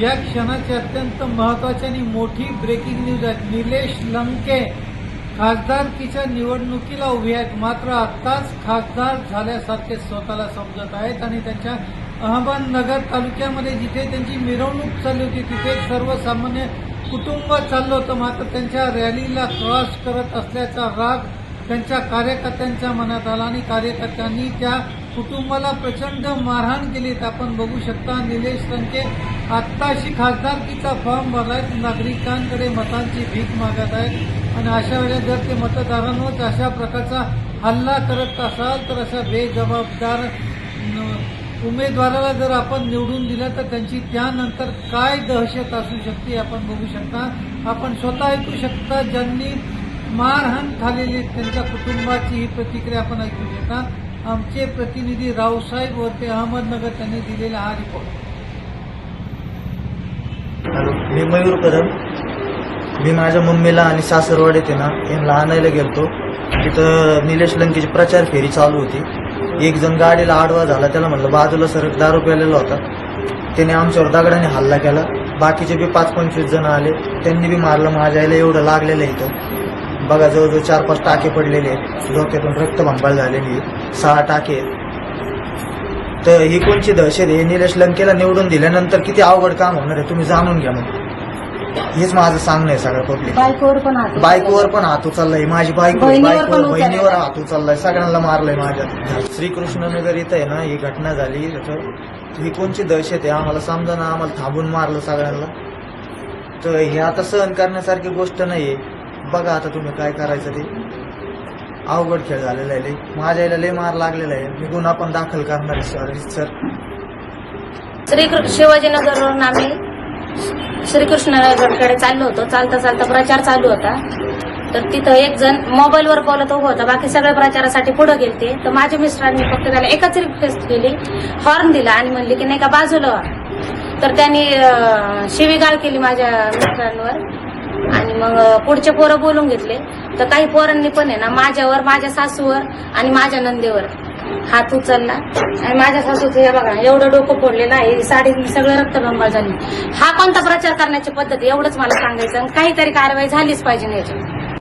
या क्षणाची अत्यंत महत्वाची आणि मोठी ब्रेकिंग न्यूज आहे. निलेश लंके खासदारकीच्या निवडणुकीला उभे आहेत. मात्र आत्ताच खासदार झाल्यासारखे स्वतःला समजत आहेत आणि त्यांच्या अहमदनगर तालुक्यामध्ये जिथे त्यांची मिरवणूक चालली होती तिथे एक सर्वसामान्य कुटुंब चाललं होतं. मात्र त्यांच्या रॅलीला क्रॉस करत असल्याचा राग त्यांच्या कार्यकर्त्यांच्या मनात आला आणि कार्यकर्त्यांनी त्या कुटुंबाला प्रचंड मारहाण केली आपण बघू शकता निलेश लंके आत्ताशी खासदारकीचा फॉर्म भरलायत. नागरिकांकडे मतांची भीक मागत आहेत. आणि अशा वेळेस जर ते मतदारांवर अशा प्रकारचा हल्ला करत असाल तर अशा बेजबाबदार उमेदवाराला जर आपण निवडून दिलं तर त्यांची त्यानंतर काय दहशत असू शकते आपण बघू शकता. आपण स्वतः ऐकू शकता ज्यांनी मारहाण झालेली त्यांच्या कुटुंबाची ही प्रतिक्रिया आपण ऐकू शकता. आमचे प्रतिनिधी रावसाहेब वरते अहमदनगर त्यांनी दिलेला हा रिपोर्ट हॅलो मी मयूर कदम. मी माझ्या मम्मीला आणि सासरवाड येते ना यांना आणायला गेलतो. तिथं निलेश लंकेची प्रचार फेरी चालू होती. एक जण गाडीला आडवा झाला त्याला म्हटलं बाजूला सर दारू प्यालेला होता. त्याने आमच्यावर दगडाने हल्ला केला. बाकीचे बी पाच पंचवीस जण आले. त्यांनी बी मारलं माझ्या आईला एवढं लागलेलं आहे इथं. बघा जवळजवळ चार पाच टाके पडलेले आहेत. डोक्यातून रक्तभंबाळ झालेली सहा टाके तर ही कोणची दहशत आहे? निलेश लंकेला निवडून दिल्यानंतर किती अवघड काम होणार आहे तुम्ही जाणून घ्या मग. हेच माझं सांगणं आहे सगळं पब्लिक बायकोवर पण हात बायकोवर पण हात उचललाय. माझी बायको बायकोवर. बहिणीवर हात उचललाय. सगळ्यांना मारलंय माझ्या. श्रीकृष्णनगर इथं आहे ना ही घटना झाली. तर ही कोणची दहशत आहे? आम्हाला समजा ना आम्हाला थांबून मारलं सगळ्यांना. तर हे आता सहन करण्यासारखी गोष्ट नाहीये. बघा आता तुम्ही काय करायचं ते. अवघड खेळ झालेला आहे लय. माझ्या याला लय मार लागलेला आहे. मी गुन्हा पण दाखल करणार आहे सर सर श्रीकृष्ण शिवाजीनगरवरून आम्ही श्रीकृष्णनगरकडे चाललो होतो. चालता चालता प्रचार चालू होता. तर तिथं एक जण मोबाईलवर बोलत उभं होता. बाकी सगळ्या प्रचारासाठी पुढे गेलते. तर माझ्या मिस्टरांनी फक्त त्याला एकच रिक्वेस्ट केली. हॉर्न दिला आणि म्हणले की नाही का बाजूला तर त्यांनी शिवीगाळ केली माझ्या मिस्टरांवर. आणि मग पुढचे पोरं बोलून घेतले. तर काही पोरांनी पण आहे ना माझ्यावर माझ्या सासूवर आणि माझ्या नंदेवर हात उचलला. आणि माझ्या सासूचं हे बघा एवढं डोकं फोडलेलं आहे साडी सगळं रक्तभंबाळ झाली. हा कोणता प्रचार करण्याची पद्धत एवढंच मला सांगायचं आणि काहीतरी कारवाई झालीच पाहिजे ना